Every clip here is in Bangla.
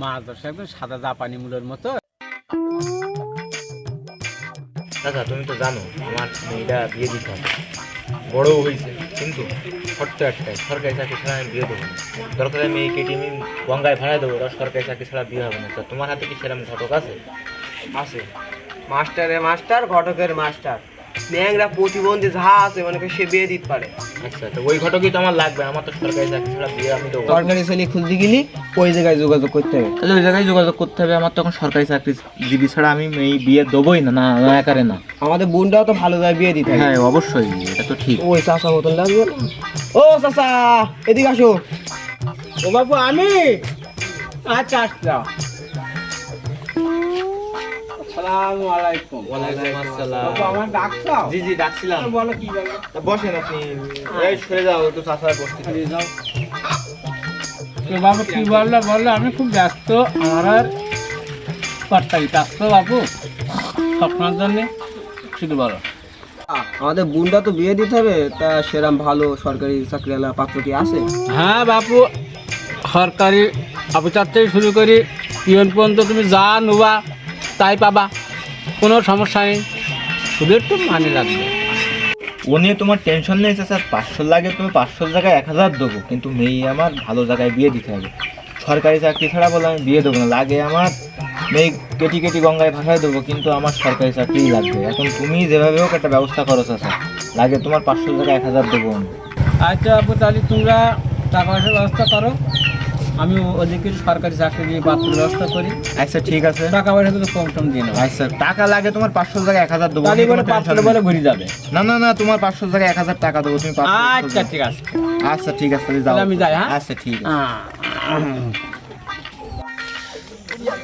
মাছ ধরছে একদম সাদা জাপানি মূলের মতো। দাদা তুমি তো জানো আমার মেয়েটা বিয়ে দিতে হবে। বড়ও হয়েছে কিন্তু ছোট্ট একটাই সরকারি চাকরি ছাড়া আমি বিয়ে দেবো না। দরকার আমি এই কেটে আমি গঙ্গায় ভাড়ায় দেবো ওরা সরকারি চাকরি ছাড়া বিয়ে হবে না। তো তোমার হাতে কি সেরকম ঘটক আছে? আছে। মাস্টারের মাস্টার ঘটকের মাস্টার। ন্যাংরা প্রতিবন্ধী যা আছে মানে সে বিয়ে দিতে পারে। আচ্ছা তো ওই ঘটকই তো আমার লাগবে আমার তো সরকারি চাকরি ছাড়া বিয়ে আমি দেবো। সরকারি ছেলে খুলতে গেলি ওই জায়গায় যোগাযোগ করতে হবে। তাহলে ওই জায়গায় যোগাযোগ করতে হবে আমার তখন সরকারি চাকরি জীবী ছাড়া আমি এই বিয়ে দেবোই না না না একারে না। আমাদের বোনটাও তো ভালো যায় বিয়ে দিতে হ্যাঁ অবশ্যই এটা তো ঠিক। ওই চাষা মতন লাগবে? ও চাষা এদিকে আসো। ও বাবু আমি? আচ্ছা আসলাম। আসসালামু আলাইকুম। ওয়ালাইকুম আসসালাম। আমার ডাকছো জি জি ডাকছিলাম। বলো কি বসেন আপনি। এই সরে যাও একটু চাষার বসতে চলে যাও। বাবু কি বলল? বলল আমি খুব ব্যস্ত। আমার আর কর্তাই ব্যস্ত বাবু। আপনার জন্যে। শুধু বলো। আমাদের বোনটা তো বিয়ে দিতে হবে তা সেরাম ভালো সরকারি চাকরিওয়ালা পাত্র কি আছে? হ্যাঁ বাপু সরকারি থেকে শুরু করি। পিয়ন পর্যন্ত তুমি যা নোবা তাই পাবা কোনো সমস্যা নেই। শুধু একটু মানে লাগবে। ও নিয়ে তোমার টেনশন নেই স্যার পাঁচশো লাগে তুমি পাঁচশো জায়গায় এক হাজার দেবো কিন্তু মেয়ে আমার ভালো জায়গায় বিয়ে দিতে হবে। সরকারি চাকরি ছাড়া বলে আমি বিয়ে দেবো না লাগে আমার মেয়ে কেটি কেটি গঙ্গায় ভাষায় দেবো কিন্তু আমার সরকারি চাকরিই লাগবে। এখন তুমি যেভাবে হোক একটা ব্যবস্থা করো স্যার লাগে তোমার পাঁচশো জায়গায় এক হাজার দেবো আমি। আচ্ছা আপু তাহলে তোমরা টাকা পয়সার ব্যবস্থা করো। আমি ও- ওদিকে সরকারি চাকরি দিয়ে বাথরুম ব্যবস্থা করি। আচ্ছা ঠিক আছে। টাকা পয়সা তো কম টম দিয়ে নেব। আচ্ছা টাকা লাগে তোমার পাঁচশো জায়গায় এক হাজার দেবো। তাহলে বলে বলে ঘুরে যাবে। না না না তোমার পাঁচশো জায়গায় এক হাজার টাকা দেবো তুমি পাঁচশো আচ্ছা ঠিক আছে। আচ্ছা ঠিক আছে তাহলে যাও। আমি যাই, হ্যাঁ? আচ্ছা ঠিক আছে।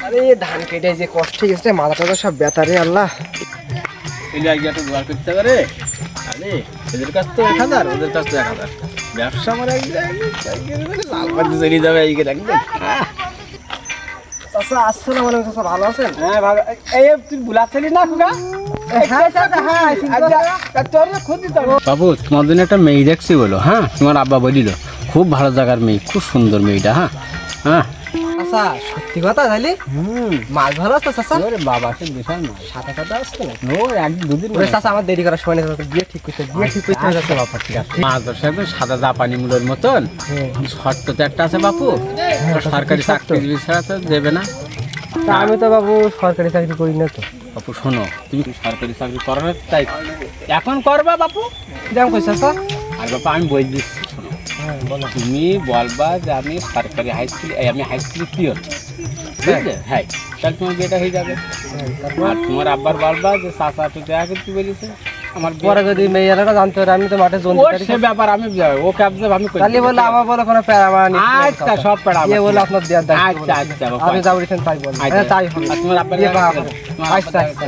আরে ধান কেটে যে কষ্ট গেছে মাথা টাথা সব ব্যথা রে আল্লাহ। এলে আগে একটা জোগাড় করতে পারে আরে এদের কাছ তো এক হাজার ওদের কাছ তো এক হাজার। ব্যবসা আমার এক জায়গায় লাল বাতি চলে যাবে এই একদম চাচা আসসালামু আলাইকুম চাচা ভালো আছেন? হ্যাঁ ভালো। এই তুই বুলাচ্ছিলি না কুকা বাবু তোমার জন্য একটা মেয়ে দেখছি বলো হ্যাঁ? তোমার আব্বা বলিল খুব ভালো জায়গার মেয়ে খুব সুন্দর মেয়েটা হ্যাঁ? হ্যাঁ? চাচা সত্যি কথা তাহলে মাছ ভালো আছে চাচা? ওরে বাবা সে বিশাল কথা আসছে ও এক দুদিন ওরে চাচা আমার দেরি করার সময় নেই বিয়ে ঠিক করতে বিয়ে ঠিক করতে হবে বাবা ঠিক আছে। মাছ ধরছে সাদা জাপানি মূলের মতন। শর্ত তো একটা আছে বাপু। সরকারি চাকরি ছাড়া তো দেবে না। আমি তো বাবু সরকারি চাকরি করি না তো। বাপু শোনো তুমি সরকারি চাকরি করো না? তাই এখন করবা বাপু। কিরম কই চাচা। আর বাপু আমি বই দিচ্ছি। তুমি বলবা যে আমি সরকারি হাই স্কুল আমি হাই স্কুল পিওর বুঝলে? হ্যাঁ তাহলে তোমার বিয়েটা হয়ে যাবে। আর তোমার আব্বার বলবা যে চাচা তো দেখা করতে বলেছে। আমার পরে যদি মেয়েরা জানতে পারে আমি তো মাঠে জোন সে ব্যাপার আমি আমি করি। তাহলে বলে আমার বলে কোনো প্যারা আচ্ছা সব ইয়ে বলে আপনার দেওয়ার দায়িত্ব আচ্ছা আচ্ছা আপনি যা বলেছেন তাই বলেন তাই হবে। তোমার আব্বার জায়গা বাবা, তোমার আব্বার আচ্ছা আচ্ছা।